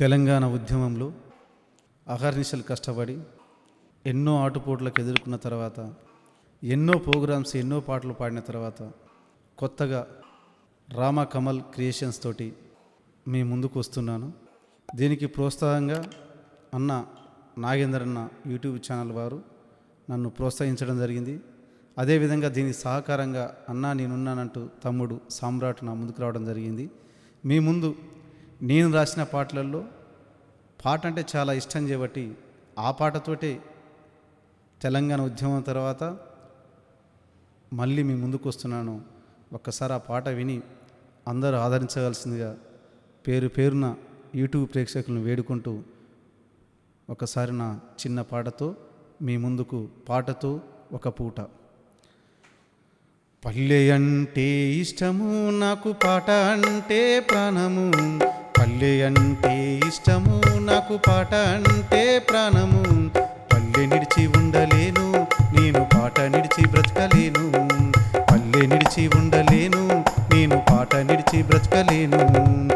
తెలంగాణ ఉద్యమంలో అహర్నిశలు కష్టపడి ఎన్నో ఆటుపోట్లకు ఎదుర్కొన్న తర్వాత ఎన్నో ప్రోగ్రామ్స్ ఎన్నో పాటలు పాడిన తర్వాత కొత్తగా రామా కమల్ క్రియేషన్స్ తోటి మీ ముందుకు వస్తున్నాను. దీనికి ప్రోత్సాహంగా అన్న నాగేందర్ అన్న యూట్యూబ్ ఛానల్ వారు నన్ను ప్రోత్సహించడం జరిగింది. అదేవిధంగా దీని సహకారంగా అన్నా నేనున్నానంటూ తమ్ముడు సామ్రాట్ నా ముందుకు రావడం జరిగింది. మీ ముందు నేను రాసిన పాటలలో పాట అంటే చాలా ఇష్టం చేయబట్టి ఆ పాటతోటే తెలంగాణ ఉద్యమం తర్వాత మళ్ళీ మీ ముందుకు వస్తున్నాను. ఒక్కసారి ఆ పాట విని అందరూ ఆదరించవలసిందిగా పేరు పేరున యూట్యూబ్ ప్రేక్షకులను వేడుకుంటూ ఒకసారి నా చిన్న పాటతో మీ ముందుకు పాటతో ఒక పూట. పల్లె అంటే ఇష్టము నాకు పాట అంటే ప్రాణము. పల్లె అంటే ఇష్టము నాకు పాట అంటే ప్రాణము. పల్లె నిడిచి ఉండలేను నేను పాట నిడిచి బ్రతకలేను. పల్లె నిడిచి ఉండలేను నేను పాట నిడిచి బ్రతకలేను.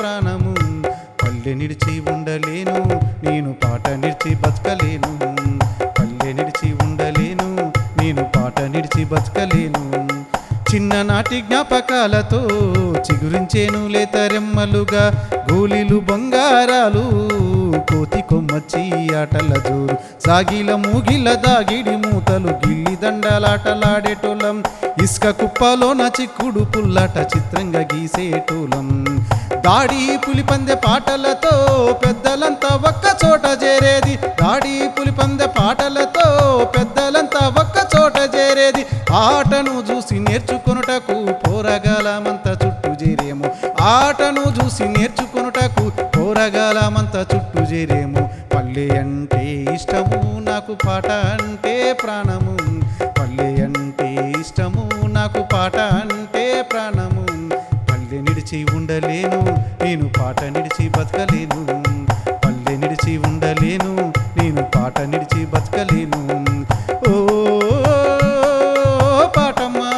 ప్రాణము. పల్లె నిడిచి ఉండలేను నేను పాట నిడిచి బతకలేను. పల్లె నిడిచి ఉండలేను నేను పాట నిడిచి బతకలేను. చిన్ననాటి జ్ఞాపకాలతో చిగురించేను లేతరెమ్మలుగా గోలీలు బంగారాలు కోతి కొమ్మచ్చి ఆటల జోరు. సాగిల మూగిల దాగిడి మూతలు గిల్లి దండలాటలాడేటోలం. ఇసుక కుప్పలోన చిక్కుడు పుల్లాట చిత్రంగా గీసేటోలం. దాడి పులిపందె పాటలతో పెద్దలంతా ఒక్క చోట చేరేది. దాడి పులిపందె పాటలతో పెద్దలంతా ఒక్క చోట చేరేది. ఆటను చూసి నేర్చుకొనుటకు పోరగాలమంత చుట్టూ చేరేము. ఆటను చూసి నేర్చుకొనుటకు పోరగాలమంత చుట్టూ చేరేము. పల్లె అంటే ఇష్టము నాకు పాట అంటే ప్రాణము. పల్లె అంటే ఇష్టము నాకు పాట అంటే నిడిచి ఉండలేను నేను పాట నిడిచి బతకలేను. పల్లె నిడిచి ఉండలేను నేను పాట నిడిచి బతకలేను. ఓ పాటమ్మా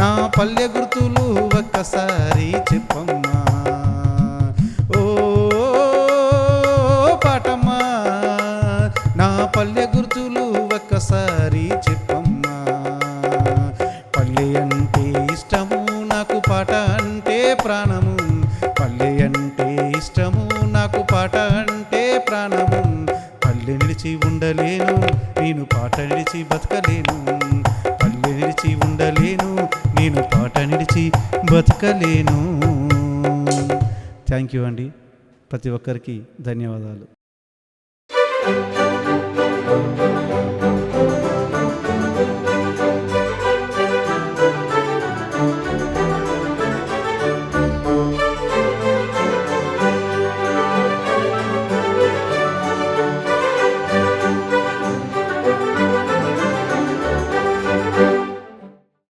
నా పల్లె గుర్తులు ఒక్కసారి చెప్పమ్మా. ఓ పాటమ్మా నా పల్లె గుర్తులు ఒక్కసారి చెప్పమ్మా. పల్లె అంటే ఇష్టము నాకు పాట ప్రాణము. పల్లె అంటే ఇష్టము నాకు పాట అంటే ప్రాణము. పల్లె నిలిచి ఉండలేను నేను పాట నిలిచి బతకలేను. పల్లె నిలిచి ఉండలేను నేను పాట నిలిచి బతకలేను. థ్యాంక్ యూ అండి. ప్రతి ఒక్కరికి ధన్యవాదాలు.